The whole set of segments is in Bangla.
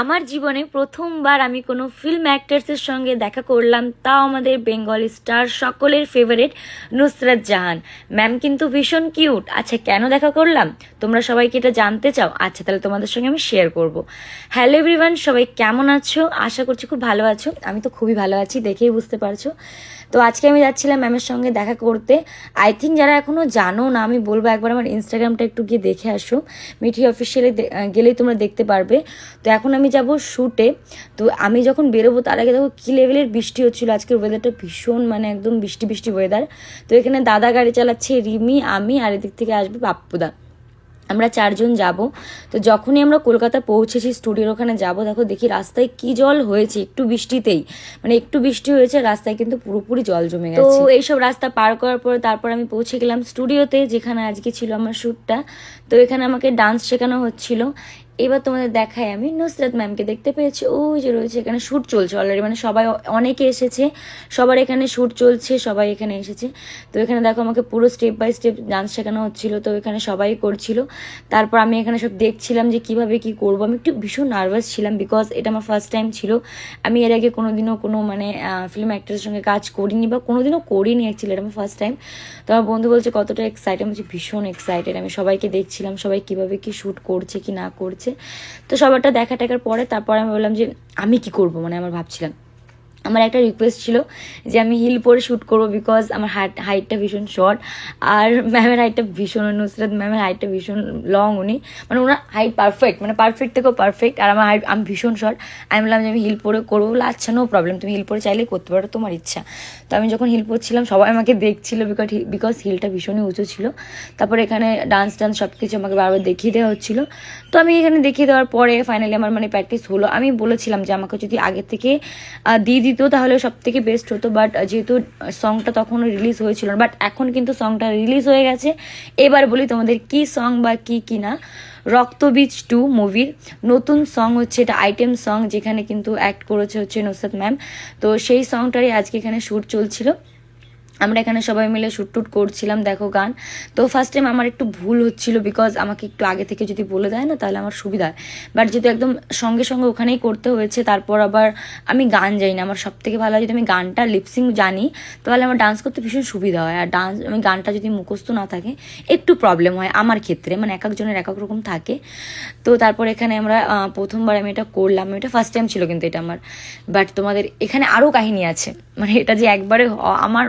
আমার জীবনে প্রথমবার আমি কোনো ফিল্ম অ্যাক্টার্সের সঙ্গে দেখা করলাম, তাও আমাদের বেঙ্গলি স্টার সকলের ফেভারিট নুসরাত জাহান। ম্যাম কিন্তু ভীষণ কিউট আচ্ছা কেন দেখা করলাম? তোমরা সবাই কি এটা জানতে চাও? আচ্ছা তাহলে তোমাদের সঙ্গে আমি শেয়ার করব। হ্যালো এভরিওয়ান সবাই কেমন আছো? আশা করছি খুব ভালো আছো। আমি তো খুবই ভালো আছি, দেখেই বুঝতে পারছ। তো আজকে আমি যাচ্ছিলাম ম্যামের সঙ্গে দেখা করতে। আই থিঙ্ক যারা এখনও জানো না, আমি বলব একবার আমার ইনস্টাগ্রামটা একটু গিয়ে দেখে আসো। মিঠি অফিসিয়ালে গেলেই তোমরা দেখতে পারবে। তো এখন আমি যাব শ্যুটে তো আমি যখন বেরোবো, তার আগে দেখো কী লেভেলের বৃষ্টি হচ্ছিল। আজকের ওয়েদারটা ভীষণ মানে একদম বৃষ্টি বৃষ্টি ওয়েদার তো এখানে দাদা গাড়ি চালাচ্ছে রিমি, আমি, আর এদিক থেকে আসবে পাপ্পুদা আমরা চারজন যাব। তো যখনই আমরা কলকাতা পৌঁছেছি স্টুডিওর ওখানে যাব দেখো দেখি রাস্তায় কি জল হয়েছে একটু বৃষ্টিতেই। মানে একটু বৃষ্টি হয়েছে রাস্তায় কিন্তু পুরোপুরি জল জমে গেছে। তো এইসব রাস্তা পার করার পর তারপর আমি পৌঁছে গেলাম স্টুডিওতে যেখানে আজকে ছিল আমার শ্যুটটা। তো এখানে আমাকে ডান্স শেখানো হচ্ছিল। এবার তোমাদের দেখায় আমি। নুসরাত ম্যামকে দেখতে পেয়েছি। ওই যে রয়েছে এখানে শ্যুট চলছে অলরেডি মানে সবাই অনেকে এসেছে। সবার এখানে শ্যুট চলছে, সবাই এখানে এসেছে। তো এখানে দেখো আমাকে পুরো স্টেপ বাই স্টেপ ডান্স শেখানো হচ্ছিল। তো এখানে সবাই করছিল। তারপর আমি এখানে সব দেখছিলাম যে কীভাবে কি করব। আমি একটু ভীষণ নার্ভাস ছিলাম বিকজ এটা আমার ফার্স্ট টাইম ছিল। আমি এর আগে কোনোদিনও কোনো মানে ফিল্ম অ্যাক্টারের সঙ্গে কাজ করিনি বা কোনোদিনও করিনি অ্যাকচুয়ালি এটা আমার ফার্স্ট টাইম তো আমার বন্ধু বলছে, কতটা এক্সাইটেড আমি ভীষণ এক্সাইটেড আমি সবাইকে দেখছিলাম, সবাই কীভাবে কি শ্যুট করছে, কি না করছে। তো সবারটা দেখা টাকার পরে তারপর আমি বললাম যে, আমি কি করব? মানে আমার ভাবছিলাম। আমার একটা রিকোয়েস্ট ছিল যে আমি হিল পরে শ্যুট করব বিকজ আমার হাইট হাইটটা ভীষণ শর্ট আর ম্যামের হাইটটা ভীষণ নুসরাত ম্যামের হাইটটা ভীষণ লং উনি। মানে ওনার হাইট পারফেক্ট মানে পারফেক্ট থেকেও পারফেক্ট আর আমার হাইট আমি ভীষণ শর্ট আমি বললাম যে আমি হিল পরে করব বলে আচ্ছা নো প্রবলেম তুমি হিল পরে চাইলেই করতে পারো, তোমার ইচ্ছা। তো আমি যখন হিল পরছিলাম, সবাই আমাকে দেখছিল বিকজ বিকজ হিলটা ভীষণই উঁচু ছিল। তারপর এখানে ডান্স টান্স সব কিছু আমাকে বারবার দেখিয়ে দেওয়া হচ্ছিল। তো আমি এখানে দেখিয়ে দেওয়ার পরে ফাইনালি আমার মানে প্র্যাকটিস হলো। আমি বলেছিলাম যে আমাকে যদি আগে থেকে দিয়ে দিত তাহলে সব থেকে বেস্ট হতো বাট যেহেতু সংটা তখনও রিলিজ হয়েছিল বাট এখন কিন্তু সংটা রিলিজ হয়ে গেছে। এবার বলি তোমাদের কি সং বা কি কি না রক্তবীজ টু মুভির নতুন সং হচ্ছে এটা আইটেম সং যেখানে কিন্তু অ্যাক্ট করেছে হচ্ছে নুসরাত ম্যাম তো সেই সংটারই আজকে এখানে শ্যুট চলছিল। আমরা এখানে সবাই মিলে শ্যুট টুট করছিলাম, দেখো গান। তো ফার্স্ট টাইম আমার একটু ভুল হচ্ছিল বিকজ আমাকে একটু আগে থেকে যদি বলে দেয় না, তাহলে আমার সুবিধা হয়। বাট যেহেতু একদম সঙ্গে সঙ্গে ওখানেই করতে হয়েছে, তারপর আবার আমি গান জানি না। আমার সব থেকে ভালো হয় যদি আমি গানটা লিপসিং জানি, তাহলে আমার ডান্স করতে ভীষণ সুবিধা হয়। আর ডান্স আমি গানটা যদি মুখস্থ না থাকে, একটু প্রবলেম হয় আমার ক্ষেত্রে। মানে এক একজনের এক এক রকম থাকে। তো তারপর এখানে আমরা প্রথমবার আমি এটা করলাম। এটা ফার্স্ট টাইম ছিল কিন্তু এটা আমার। বাট তোমাদের এখানে আরও কাহিনী আছে। মানে এটা যে একবারে আমার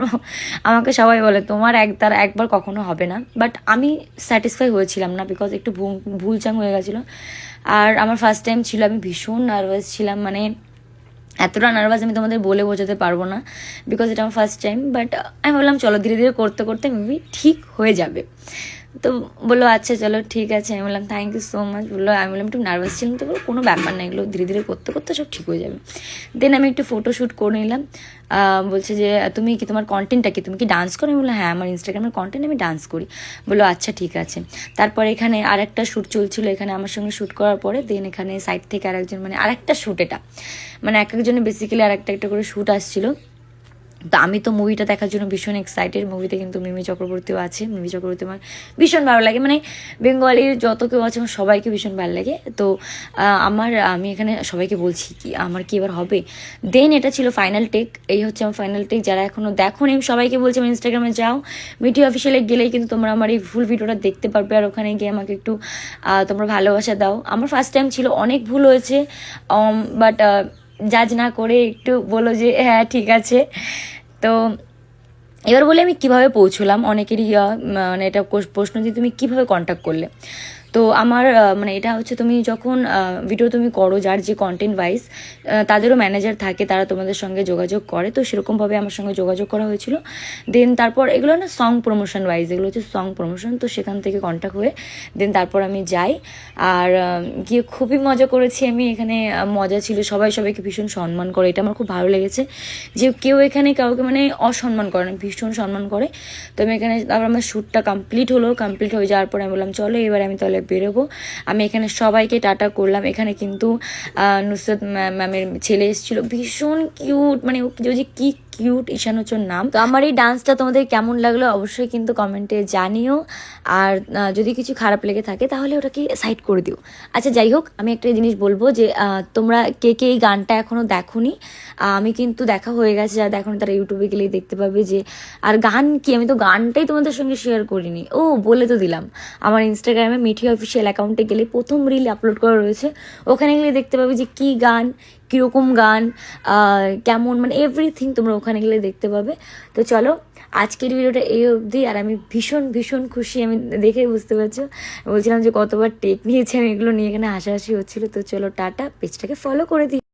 আমাকে সবাই বলে, তোমার এক, তার একবার কখনো হবে না। বাট আমি স্যাটিসফাই হয়েছিলাম না বিকজ একটু ভুল- চাং হয়ে গেছিল। আর আমার ফার্স্ট টাইম ছিল, আমি ভীষণ নার্ভাস ছিলাম মানে এতটা নার্ভাস আমি তোমাদের বলে বোঝাতে পারব না বিকজ এটা আমার ফার্স্ট টাইম বাট আমি ভাবলাম, চলো ধীরে ধীরে করতে করতে মেবি ঠিক হয়ে যাবে। তো বলল আচ্ছা চলো, ঠিক আছে। আমি বললাম থ্যাংক ইউ সো মাচ বলল, আমি বললাম, একটু নার্ভাস ছিলাম তো। বলল, কোনো ব্যাপার না, এগুলো ধীরে ধীরে করতে করতে সব ঠিক হয়ে যাবে। দেন আমি একটু ফটোশ্যুট করে নিলাম। বলছে যে, তুমি কি, তোমার কন্টেন্টটা কি? তুমি কি ডান্স করো? আমি বললাম হ্যাঁ আমার ইনস্টাগ্রামের কন্টেন্ট আমি ডান্স করি। বলল আচ্ছা ঠিক আছে। তারপর এখানে আরেকটা শ্যুট চলছিল এখানে আমার সঙ্গে শ্যুট করার পরে দেন এখানে সাইড থেকে আরেকজন মানে আরেকটা শ্যুট এটা। মানে এক একজনে বেসিক্যালি আরেকটা একটা একটা করে শ্যুট আসছিল। তো আমি তো মুভিটা দেখার জন্য ভীষণ এক্সাইটেড মুভিতে কিন্তু মিমি চক্রবর্তীও আছে। মিমি চক্রবর্তী আমার ভীষণ ভালো লাগে। মানে বেঙ্গলির যত কেউ আছে, আমার সবাইকে ভীষণ ভালো লাগে। তো আমার, আমি এখানে সবাইকে বলছি কি, আমার কি এবার হবে? দেন এটা ছিল ফাইনাল টেক এই হচ্ছে আমার ফাইনাল টেক যারা এখনও দেখো নি সবাইকে বলছি আমার ইনস্টাগ্রামে যাও। মিটি অফিসিয়ালে গেলেই কিন্তু তোমরা আমার এই ফুল ভিডিওটা দেখতে পারবে। আর ওখানে গিয়ে আমাকে একটু তোমরা ভালোবাসা দাও। আমার ফার্স্ট টাইম ছিল, অনেক ভুল হয়েছে। বাট জাজ না করে একটু বলো যে হ্যাঁ ঠিক আছে। তো এবার বলে আমি কীভাবে পৌঁছলাম? অনেকেরই মানে এটা প্রশ্ন যে, তুমি কীভাবে কন্ট্যাক্ট করলে? তো আমার মানে এটা হচ্ছে তুমি যখন ভিডিও তুমি করো যার যে কন্টেন্ট ওয়াইজ তাদেরও ম্যানেজার থাকে, তারা তোমাদের সঙ্গে যোগাযোগ করে। তো সেরকমভাবে আমার সঙ্গে যোগাযোগ করা হয়েছিল। দেন তারপর এগুলো না সং প্রমোশন ওয়াইজ এগুলো হচ্ছে সং প্রমোশন তো সেখান থেকে কন্ট্যাক্ট হয়ে দেন তারপর আমি যাই। আর গিয়ে খুবই মজা করেছি আমি। এখানে মজা ছিল, সবাই সবাইকে ভীষণ সম্মান করে। এটা আমার খুব ভালো লেগেছে যে কেউ এখানে কাউকে মানে অসম্মান করে না, ভীষণ সম্মান করে। তো আমি এখানে, তারপর আমার শ্যুটটা কমপ্লিট হলো। কমপ্লিট হয়ে যাওয়ার পর আমি বললাম, চলো, এবার আমি তাহলে সকালে বেরোবো। আমি এখানে সবাইকে টাটা করলাম। এখানে কিন্তু নুসরত ম্যামের ছেলে এসেছিল। ভীষণ কিউট মানে যে কি কিউট ঈশান হচ্ছে নাম। তো আমার এই ডান্সটা তোমাদের কেমন লাগল অবশ্যই কিন্তু কমেন্টে জানিও। আর যদি কিছু খারাপ লেগে থাকে তাহলে ওটাকে সাইড করে দিও। আচ্ছা যাই হোক, আমি একটা জিনিস বলব যে তোমরা কে কে এই গানটা এখনও দেখোনি আমি কিন্তু দেখা হয়ে গেছে। যারা দেখো তারা ইউটিউবে গেলেই দেখতে পাবে যে, আর গান কি? আমি তো গানটাই তোমাদের সঙ্গে শেয়ার করিনি। ও, বলে তো দিলাম। আমার ইনস্টাগ্রামে মিঠি অফিসিয়াল অ্যাকাউন্টে গেলে প্রথম রিল আপলোড করা রয়েছে। ওখানে গেলে দেখতে পাবে যে কী গান, কীরকম গান কেমন মানে এভরিথিং তোমরা ওখানে গেলে দেখতে পাবে। তো চলো, আজকের ভিডিওটা এই অবধি, আর আমি ভীষণ ভীষণ খুশি, আমি দেখে বুঝতে পারছ। বলছিলাম যে কতবার টেক নিয়েছি, আমি এগুলো নিয়ে এখানে হাসাহাসি হচ্ছিল। তো চলো, টাটা পেজটাকে ফলো করে দিই।